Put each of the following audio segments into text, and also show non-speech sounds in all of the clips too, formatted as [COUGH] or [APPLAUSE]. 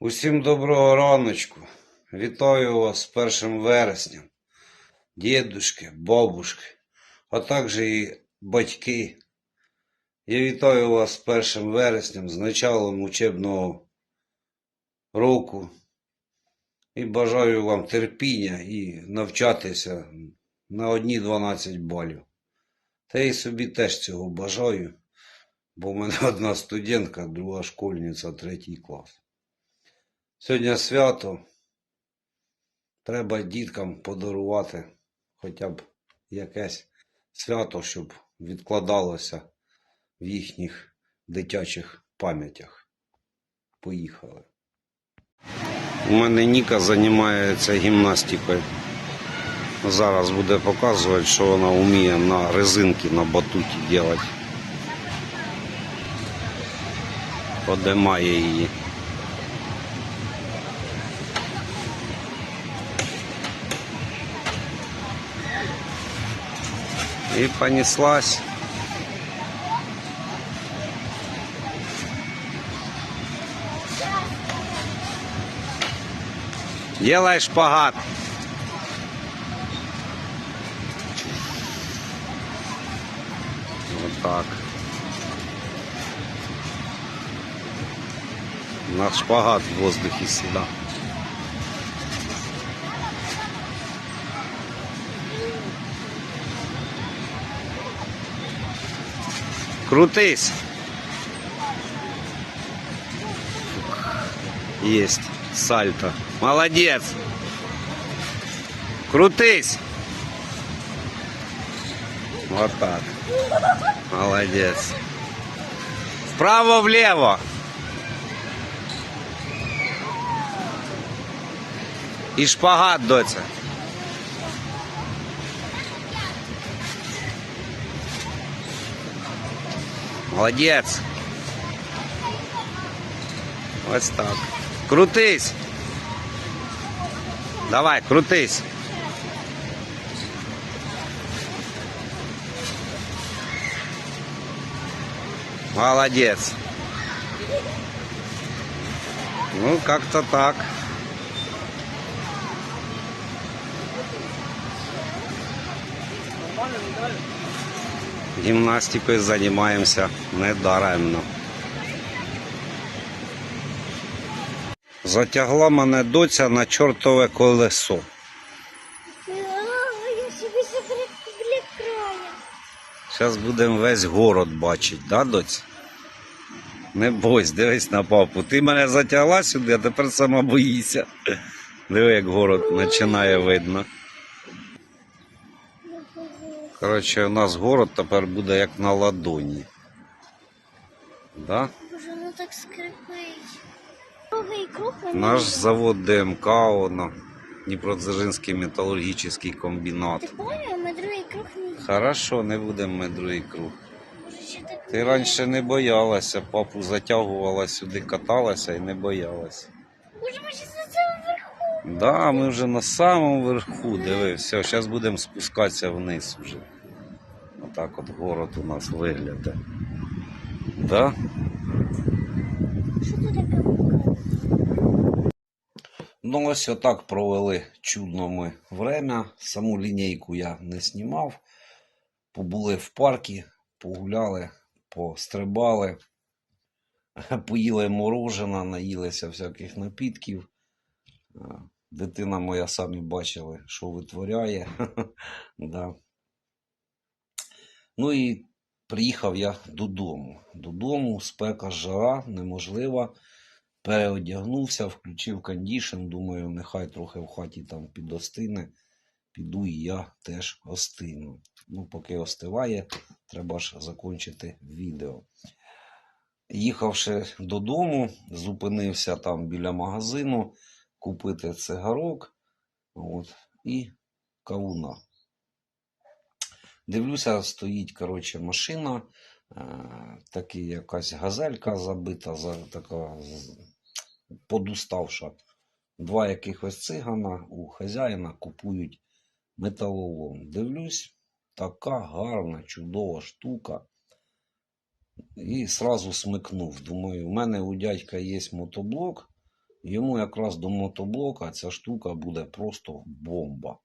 Усім доброго раночку. Вітаю вас з першим вереснем. Дідушки, бабушки, а також і батьки. Я вітаю вас з першим вереснем, з началом учебного року. І бажаю вам терпіння і навчатися на одні 12 балів. Та й собі теж цього бажаю, бо в мене [LAUGHS] одна студентка, друга школьниця, третій клас. Сьогодні свято. Треба діткам подарувати хоча б якесь свято, щоб відкладалося в їхніх дитячих пам'ятях. Поїхали. У мене Ніка займається гімнастикою. Зараз буде показувати, що вона вміє на резинки на батуті робити. Подимає її. И понеслась. Делай шпагат. Вот так. На шпагат в воздухе всегда. Крутись. Есть. Сальто. Молодец. Крутись. Вот так. Молодец. Вправо-влево. И шпагат, доця. Молодець. Ось так. Крутись. Давай, крутись. Молодец. Ну, как-то так. Гімнастикою займаємося недаремно. Затягла мене доця на чортове колесо. Зараз будемо весь город бачити, да, доць? Не бойся, дивись на папу. Ти мене затягла сюди, а тепер сама боїшся. Диви, як город починає видно. Коротше, у нас город тепер буде як на ладоні. Да? Боже, воно так скрипить. Другий круг мені Наш завод ДМК, воно, Дніпродзержинський металургічний комбінат. Ти поняв, ми другий круг не Хорошо, не будемо ми другий круг. Так Ти раніше не боялася, папу затягувала сюди, каталася і не боялася. Боже, ми ще на цьому верху. Да, ми вже на самому верху, диви, все, зараз будемо спускатися вниз вже. Отак от город у нас виглядає. Да? Ну, ось отак провели чудно ми время. Саму лінійку я не знімав. Побули в паркі, погуляли, пострибали, [LAUGHS] поїли морожена, наїлися всяких напітків. Дитина моя самі бачили, що витворяє. [LAUGHS] да. Ну і приїхав я додому. Додому, спека, жара, неможлива. Переодягнувся, включив кондішн, думаю, нехай трохи в хаті там підостине. Піду і я теж остину. Ну, поки остиває, треба ж закінчити відео. Їхавши додому, зупинився там біля магазину купити цигарок от, і кавуна. Дивлюся, стоїть коротше, машина, е, таки якась газелька забита, за, така подуставша. Два якихось цигана у хазяїна купують металолом. Дивлюсь, така гарна, чудова штука. І сразу смикнув. Думаю, у мене у дядька є мотоблок Йому якраз до мотоблока ця штука буде просто бомба.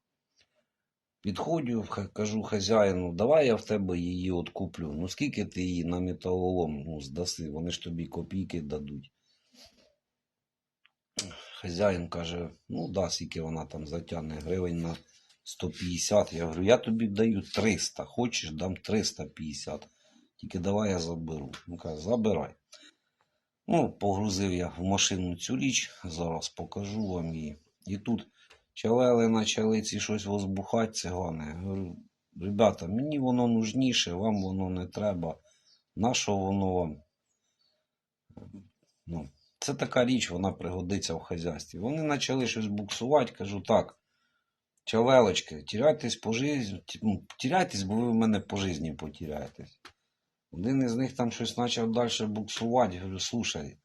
Підходжу, кажу хазяїну, давай я в тебе її от куплю. Ну скільки ти її на металолом ну, здаси, вони ж тобі копійки дадуть. Хазяїн каже, ну да, скільки вона там затягне, гривень на 150. Я говорю, я тобі даю 300. Хочеш, дам 350. Тільки давай я заберу. Він каже, забирай. Ну, погрузив я в машину цю річ, зараз покажу вам її. І тут челели почали ці щось возбухати, цигани. Говорю, ребята, мені воно нужніше, вам воно не треба. Нащо воно вам? Ну, це така річ, вона пригодиться в хазяйстві. Вони почали щось буксувати, кажу так. Чавелочки, тіряйтесь по житті, ну, тіряйтесь, бо ви в мене по житті потіряєтесь. Один із них там щось почав далі буксувати. Говорю, слушай,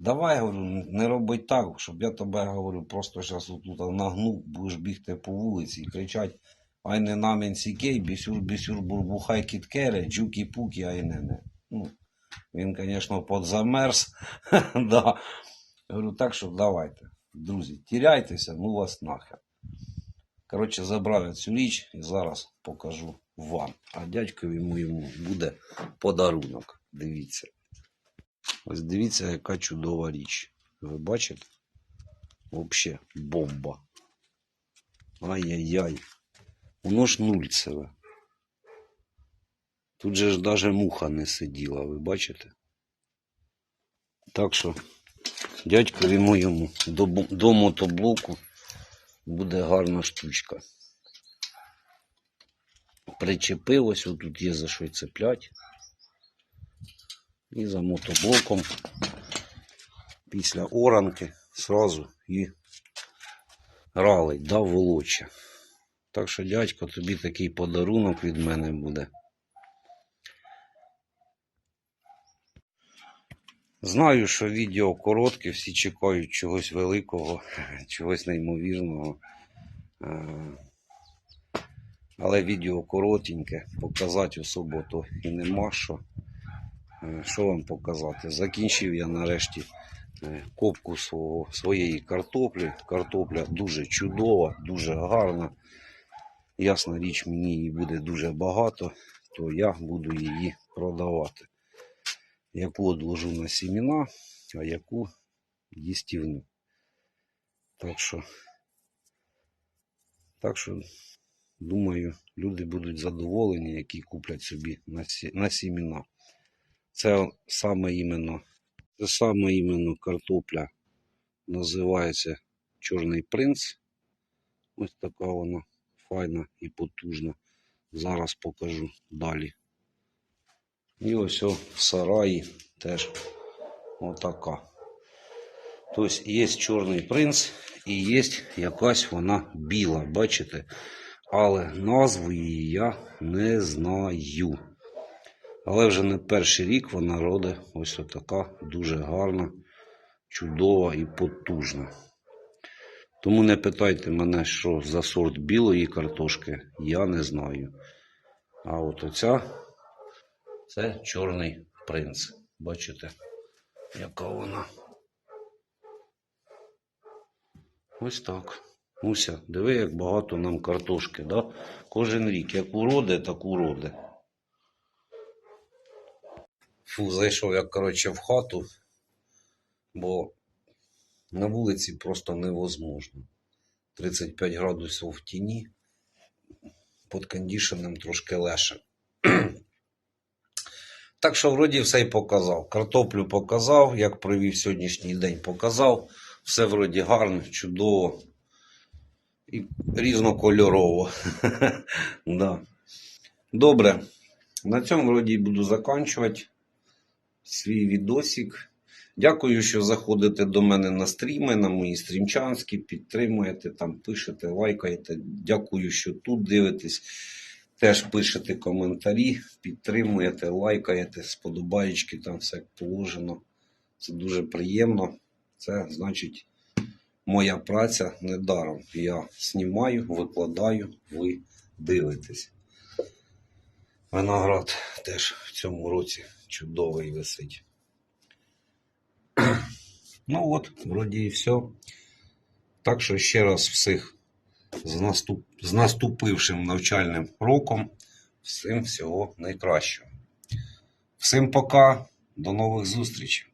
давай, говорю, не роби так, щоб я тебе говорю, просто зараз тут нагну, будеш бігти по вулиці і кричати Ай не намін сікей, бісюр, бісюр, бурбухай кіткере, джукі-пукі, ай не не. Ну, він, звісно, подзамерз. [LAUGHS] да. Говорю, так що давайте, друзі, тіряйтеся, ну вас нахер. Коротше, забрав цю річ і зараз покажу вам. А дядькові моєму буде подарунок. Дивіться. Ось дивіться, яка чудова річ. Ви бачите? Взагалі бомба. Ай-яй-яй. Воно ж нульцеве. Тут же ж даже муха не сиділа, ви бачите? Так що дядькові моєму до, мотоблоку буде гарна штучка. Причепив, ось тут є за що й цеплять. І за мотоблоком після оранки сразу і ралить, дав волоча. Так що, дядько, тобі такий подарунок від мене буде. Знаю, що відео коротке, всі чекають чогось великого, [LAUGHS] чогось неймовірного. Е, Але відео коротеньке, показати особо то і нема що. Е, Що вам показати? Закінчив я нарешті е, копку свого, своєї картоплі. Картопля дуже чудова, дуже гарна. Ясна річ, мені її буде дуже багато, то я буду її продавати. Яку одложу на сімена, а яку їстівну. Так що, так що, думаю, люди будуть задоволені, які куплять собі на, сі- на сімена. Це саме іменно, це саме іменно картопля називається Чорний принц. Ось така вона файна і потужна. Зараз покажу далі. І ось о, сараї теж отака. Тобто є чорний принц і є якась вона біла, бачите? Але назву її я не знаю. Але вже не перший рік вона родить ось отака дуже гарна, чудова і потужна. Тому не питайте мене, що за сорт білої картошки, я не знаю. А от оця це чорний принц. Бачите, яка вона. Ось так. Муся, диви, як багато нам картошки, да? Кожен рік, як уроде, так уроде. Фу, зайшов я, коротше, в хату, бо на вулиці просто невозможно. 35 градусів в тіні, під кондішеном трошки леше. [CLEARS THROAT] Так що, вроді, все й показав. Картоплю показав, як провів сьогоднішній день, показав. Все вроді гарно, чудово і різнокольорово. [LAUGHS] да. Добре. На цьому вроді буду закінчувати свій відосик. Дякую, що заходите до мене на стріми, на мої стрімчанські, підтримуєте, там пишете, лайкаєте. Дякую, що тут дивитесь. Теж пишете коментарі, підтримуєте, лайкаєте, сподобаєчки, там все положено. Це дуже приємно. Це значить моя праця недаром. Я знімаю, викладаю, ви дивитесь. Виноград теж в цьому році чудовий висить. Ну от, вроді і все. Так що ще раз всіх з, наступ... з наступившим навчальним роком. Всім всього найкращого. Всім пока, до нових зустрічей.